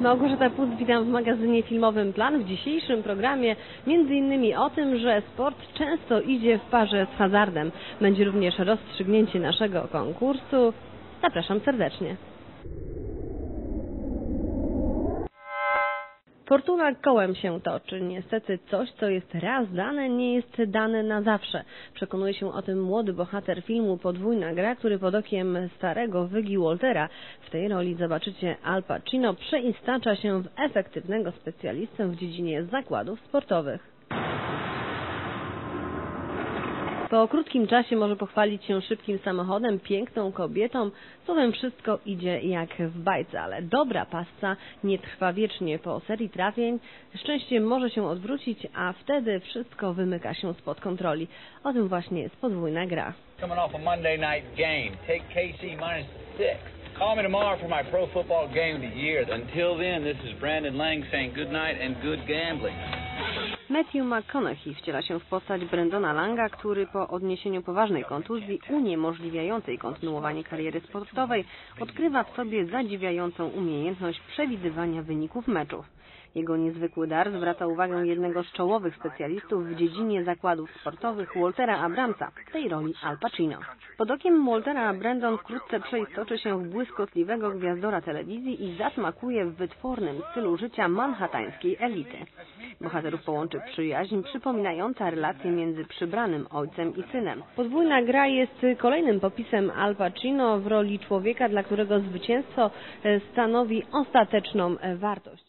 Małgorzata Puc, witam w magazynie filmowym Plan. W dzisiejszym programie innymi o tym, że sport często idzie w parze z hazardem. Będzie również rozstrzygnięcie naszego konkursu. Zapraszam serdecznie. Fortuna kołem się toczy. Niestety coś, co jest raz dane, nie jest dane na zawsze. Przekonuje się o tym młody bohater filmu Podwójna gra, który pod okiem starego Wygi Waltera w tej roli zobaczycie Al Pacino przeistacza się w efektywnego specjalistę w dziedzinie zakładów sportowych. Po krótkim czasie może pochwalić się szybkim samochodem, piękną kobietą, słowem wszystko idzie jak w bajce, ale dobra pasca nie trwa wiecznie. Po serii trafień szczęście może się odwrócić, a wtedy wszystko wymyka się spod kontroli. O tym właśnie jest podwójna gra. Coming off a Monday night game. Take KC minus six. Call me tomorrow for my pro football game of the year. Until then, this is Brandon Lang saying good night and good gambling. Matthew McConaughey wciela się w postać Brendona Langa, który po odniesieniu poważnej kontuzji uniemożliwiającej kontynuowanie kariery sportowej odkrywa w sobie zadziwiającą umiejętność przewidywania wyników meczów. Jego niezwykły dar zwraca uwagę jednego z czołowych specjalistów w dziedzinie zakładów sportowych Waltera Abramsa, w tej roli Al Pacino. Pod okiem Waltera Brandon wkrótce przeistoczy się w błyskotliwego gwiazdora telewizji i zasmakuje w wytwornym stylu życia manhattańskiej elity. Bohaterów połączy przyjaźń przypominająca relacje między przybranym ojcem i synem. Podwójna gra jest kolejnym popisem Al Pacino w roli człowieka, dla którego zwycięstwo e, stanowi ostateczną e, wartość.